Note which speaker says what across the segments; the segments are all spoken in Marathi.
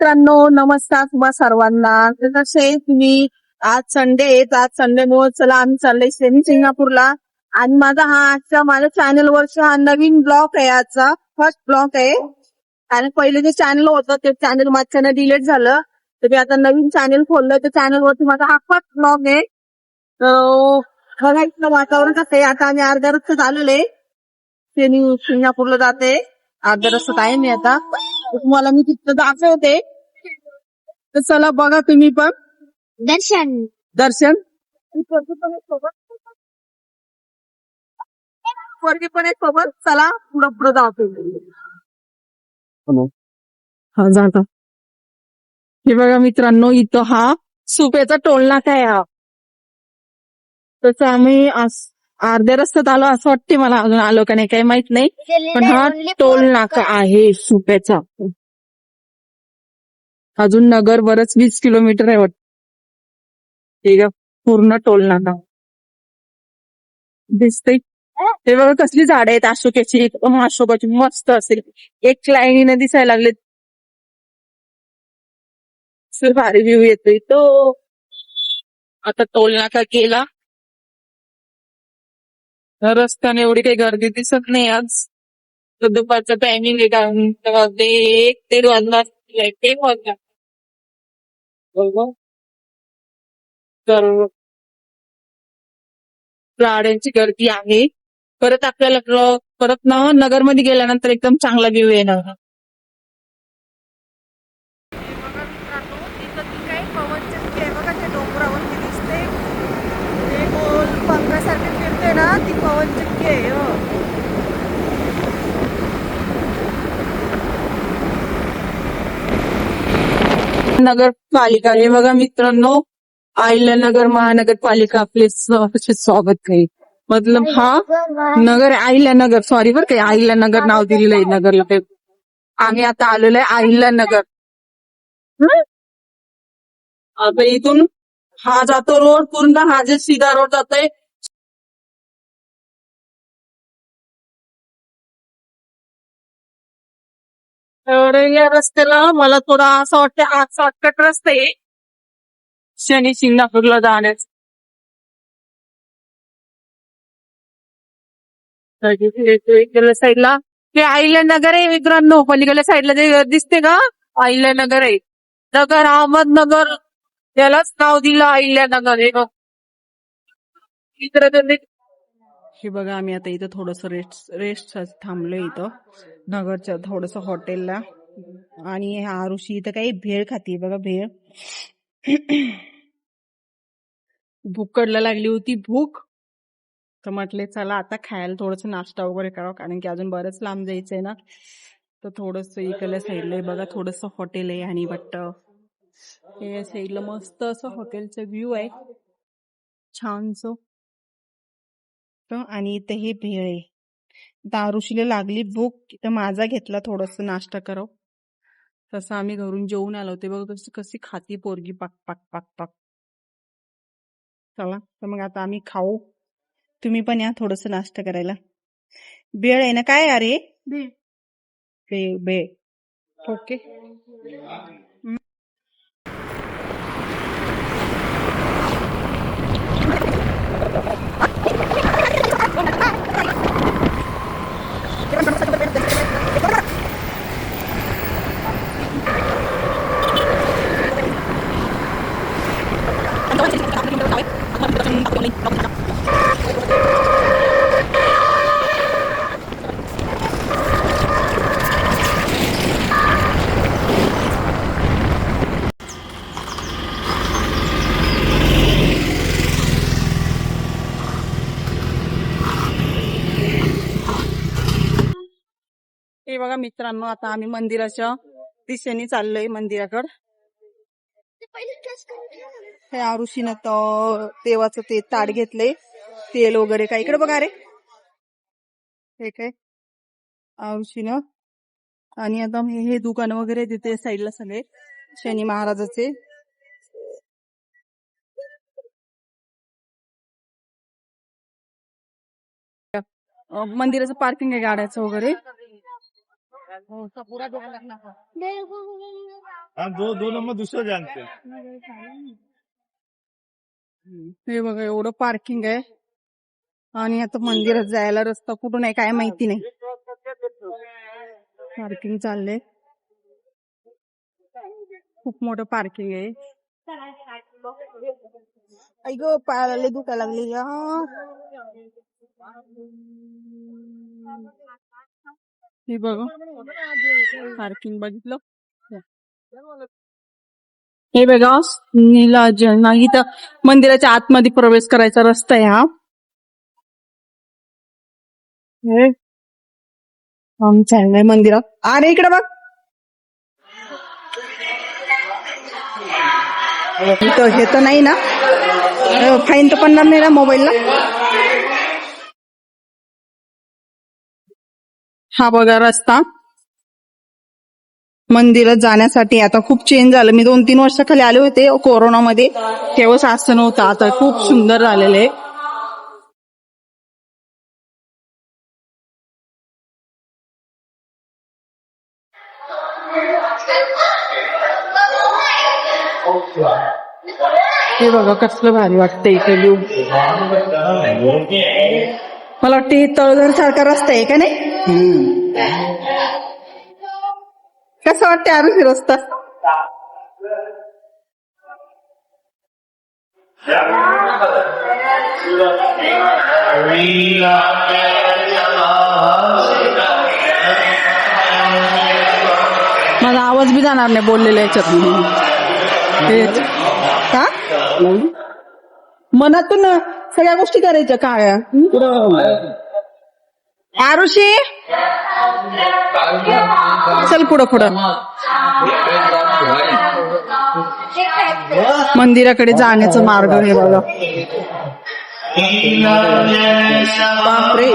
Speaker 1: मित्रांनो नमस्कार तुम्हा सर्वांना. तर कसे तुम्ही आज संडे येत आज संडे मुळे चला आम्ही चाललोय सेमी सिंगापूरला. आणि माझा हा आजचा माझ्या चॅनल वरचा हा नवीन ब्लॉग आहे आजचा. फर्स्ट ब्लॉग आहे. आणि पहिले जे चॅनल होतं ते चॅनल माझ्यानं डिलीट झालं. तर मी आता नवीन चॅनल खोललं त्या चॅनल वरती माझा हा फर्स्ट ब्लॉग आहे. तर बघा इथलं वातावरण कसं आहे. आता आम्ही अर्ध्या रस्त्यात आलेलो आहे. सिंगापूरला जाते. अर्ध्या रस्त्यात आहे मी आता. तुम्हाला मी तिथं दाखवते. तर चला बघा तुम्ही पण.
Speaker 2: दर्शन.
Speaker 1: दर्शन. पोरगी पण एक सोबत. चला पुढं पुढं जातो हा जाता हे बघा मित्रांनो इथं हा सुप्याचा टोल नाका आहे हा. तसं आम्ही आज- अर्ध्या रस्त्यात आलो असं वाटते मला अजून आलो का नाही काही माहीत नाही. पण हा टोल नाका आहे सुप्याचा अजून नगर बरंच वीस किलोमीटर आहे वाटत. ठीक आहे पूर्ण टोल नाका. दिसतंय. हे बघा कसली झाडं आहेत अशोकाची एकदम अशोकाची मस्त असेल. एक लाईनीने दिसायला लागले. भारी व्ह्यू येतोय तो. आता टोल नाका गेला रस्त्याने एवढी काही गर्दी दिसत नाही आज. तर टायमिंग आहे कारण तेव्हा ते एक ते वाजणार ते वाजला तर गाड्यांची गर्दी आहे. परत आपल्याला परत ना नगरमध्ये गेल्यानंतर एकदम चांगला व्ह्यू येणार पंखासारखे फिरते ना ती पवन चक्की आहे हो नगरपालिका हे बघा मित्रांनो अहिल्यानगर महानगरपालिका आपले स्वागत काही मतलब हा नगर आईला अहिल्यानगर सॉरी बरं काय अहिल्यानगर नाव दिलेलं आहे नगरला. ते आम्ही आता आलेलो आहे अहिल्यानगर नगर. आता इथून हा जातो रोड पूर्ण हा जे सीधा रोड जातोय तर या रस्त्याला मला थोडा असं वाटतं हा शॉर्टकट रस्ता आहे. शनी शिंगणापूरला जाण्यास इकडल्या साईडला. ते अहिल्यानगर आहे मित्रांनो. पलीकडल्या साईडला ते दिसते का? अहिल्यानगर आहे. नगर अहमदनगर त्यालाच नाव दिलं अहिल्यानगर हे बघ. इकडे
Speaker 3: हे बघा आम्ही आता इथं थोडस रेस्ट रेस्ट थांबलो इथं. नगरच्या थोडस हॉटेलला आणि आरुषी इथं काही भेळ खाती बघा भेळ. भूक कडला लागली होती भूक. तर म्हटले चला आता खायला थोडस नाश्ता वगैरे करावं कारण की अजून बरंच लांब जायचंय ना. तर थोडस इकडल्या साईडला आहे बघा थोडस हॉटेल आहे आणि बट या साईडला मस्त असं हॉटेलचं व्ह्यू आहे. छानसं. आणि इथे हे भेळ आहे. दारुशीला लागली भूक. तर माझा घेतला थोडस नाश्ता करावं तसं आम्ही घरून जेवून आलो ते बघ कशी कशी खाती पोरगी. पाक पाक पाक पाक. चला तर मग आता आम्ही खाऊ. तुम्ही पण या थोडस नाश्ता करायला. बेळ आहे ना? काय अरे बेळ बेळ ओके. हे बघा मित्रांनो आता आम्ही मंदिराच्या दिशेने चाललोय मंदिराकड. हे आरुषीनं तर देवाचं ते ताट घेतलंय तेल वगैरे काय. इकडे बघा रे. हे काय? आरुषीनं. आणि आता हे हे दुकान वगैरे तिथे साईडला सगळे शनी महाराजाचे. मंदिराचं पार्किंग आहे गाड्याचं वगैरे.
Speaker 4: हम दो दो नंबर दूसरे जानते हैं
Speaker 1: हे बघा एवढं पार्किंग आहे. आणि आता मंदिरात जायला रस्ता कुठून आहे काय माहिती नाही. पार्किंग चाललंय. खूप मोठं पार्किंग आहे. ऐक पायाला दुखायला लागली हे बघ. पार्किंग बघितलं? हे बघा नीलाजन इथं मंदिराच्या आतमध्ये प्रवेश करायचा रस्ता आहे हा. हे. चाललोय मंदिरात. अरे इकडे बघ. हे तर नाही ना? फाईन तर पडणार नाही ना मोबाईलला हा बघा रस्ता. मंदिरात जाण्यासाठी आता खूप चेंज झालं. मी दोन तीन वर्षाखाली आले होते कोरोनामध्ये. तेव्हाच असं नव्हतं. आता खूप सुंदर झालेलं आहे. हे बघा कसलं भारी वाटतं इथे लिहू मला वाटतं हे तळघर सारखा रस्ता आहे का नाही? कसं वाटतं आरुषी रस्ता? माझा आवाज बी जाणार नाही बोललेल्या याच्यात. का मनातून सगळ्या गोष्टी करायच्या काय आरुषी? चल पुढं पुढं. मंदिराकडे जाण्याचा मार्ग हे बघा. बापरे.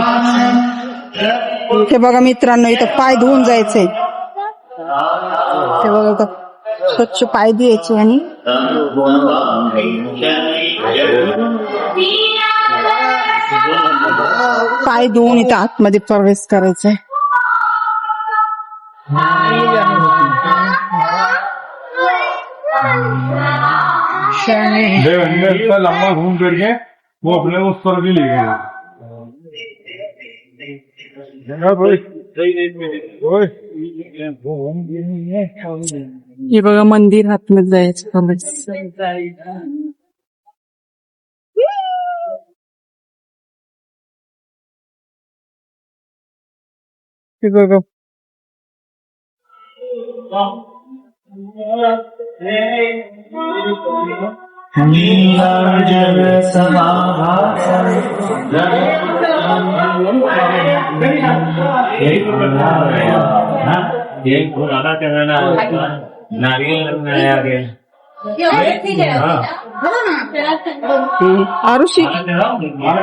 Speaker 1: हे बघा मित्रांनो इथं पाय धुवून जायचंय. ते बघा इथं स्वच्छ पाय द्यायचे आणि पाय धुवून इथं आतमध्ये प्रवेश
Speaker 4: अंदर का लंबा घूम करके वो अपने उस पर भी ले गया हाँ
Speaker 1: हे बघा मंदिर आतमध्ये जायचं. प्रवेश हे बघा
Speaker 5: एक घोड़ा चलाना नारियल बनाया गया
Speaker 1: हम्म. आरुषी
Speaker 5: मारा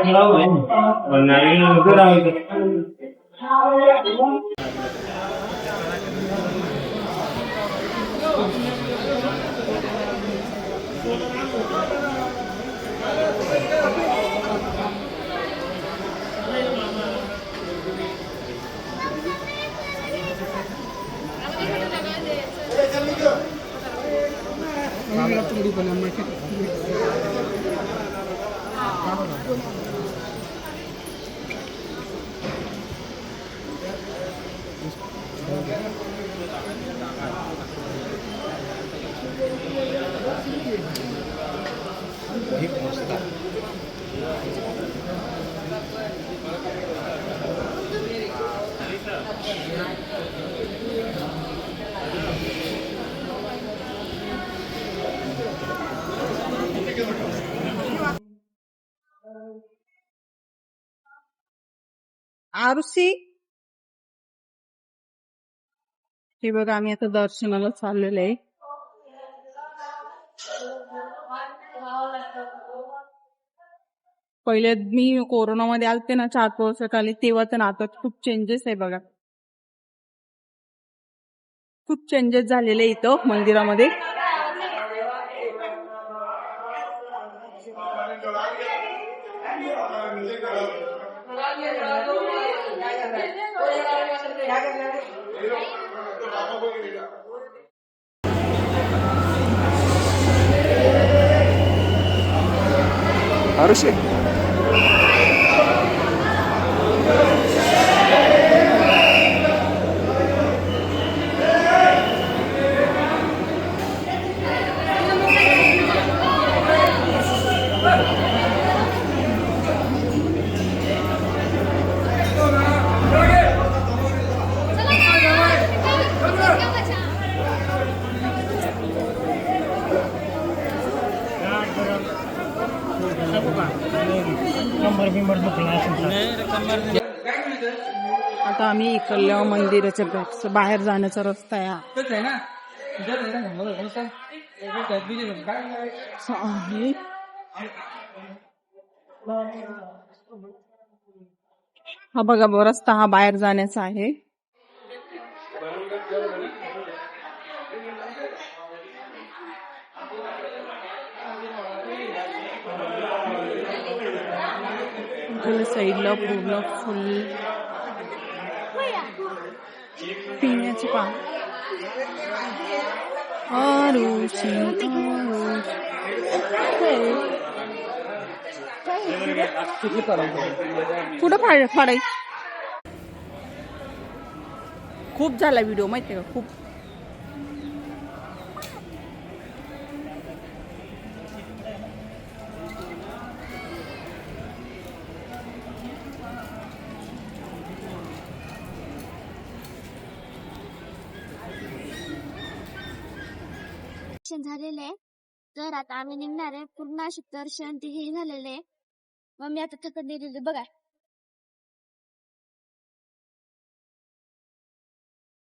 Speaker 5: Kami langsung di kita macet. Kamu lah.
Speaker 1: उधर आरुषी? हे बघा आम्ही आता दर्शनाला चाललेलो आहे. पहिले मी कोरोनामध्ये आलते ना चार वर्ष खाली तेव्हा तर आता खूप चेंजेस आहे बघा. खूप चेंजेस झालेले इथं मंदिरामध्ये.
Speaker 6: हर्षे आरुषे
Speaker 1: आता आम्ही इकडल्या मंदिराच्या बाहेर जाण्याचा रस्ता आहे हा. हा बघा ब- रस्ता हा बाहेर जाण्याचा आहे. इकडे साईडला पूर्ण फुल पिण्याचे पाणी आरुषी आरुषी कुठं फाड फाडाय खूप झाला व्हिडिओ माहितीये का खूप
Speaker 3: झालेलं आहे. तर आता आम्ही निघणार आहे. पूर्ण अशी दर्शन ते हे झालेलं आहे. मग मी आता थकत दिलेली बघा.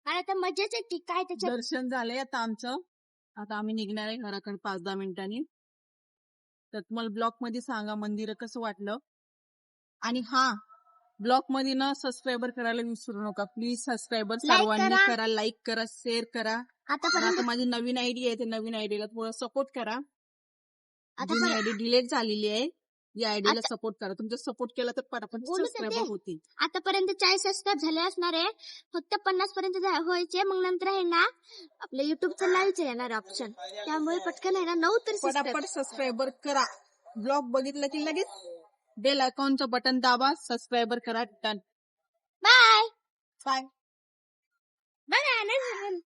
Speaker 3: काय आता मजाच आहे की काय त्याच्यात?
Speaker 1: दर्शन झालंय आता आमचं. आता आम्ही निघणार आहे घराकडे पाच दहा मिनिटांनी. तर तुम्हाला ब्लॉगमध्ये सांगा मंदिर कसं वाटलं? आणि हा ब्लॉगमध्ये ना सबस्क्राईबर करायला विसरू नका. प्लीज सबस्क्राईबर
Speaker 3: Like
Speaker 1: सर्वांनी
Speaker 3: करा.
Speaker 1: करा लाईक करा शेअर करा.
Speaker 3: आतापर्यंत
Speaker 1: आता माझी नवीन आयडी आहे ते नवीन आयडीला थोडं सपोर्ट करा.
Speaker 3: आता
Speaker 1: जुनी आयडी डिलीट झालेली आहे. या आयडीला
Speaker 3: आता-
Speaker 1: सपोर्ट करा. तुमचा सपोर्ट केला तर पटापट
Speaker 3: बोलू
Speaker 1: सबस्क्राईबर. होतील.
Speaker 3: आतापर्यंत चाळीस सबस्क्राईब झाले असणार आहे. फक्त पन्नास पर्यंत व्हायचे मग नंतर आहे ना आपल्या युट्यूबचं लाईव्हचं येणार ऑप्शन त्यामुळे पटकन आहे ना नऊ तरी सबस्क्राईब
Speaker 1: पटापट सबस्क्राईबर करा. ब्लॉग बघितलं की लगेच बेल आयकॉनचं बटन दाबा. सबस्क्राईबर करा. Done
Speaker 3: bye
Speaker 1: bye
Speaker 3: bye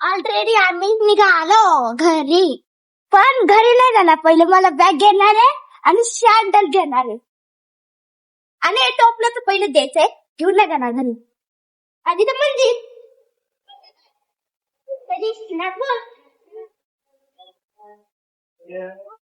Speaker 3: already आम्ही निघालो घरी. पण घरी नाही जाणार. पहिले मला बॅग घेणार आहे आणि शॅन्डल घेणार आहे. आणि टोपलं तर पहिले द्यायचंय. घेऊन नाही जाणार घरी. आधी तर म्हणजे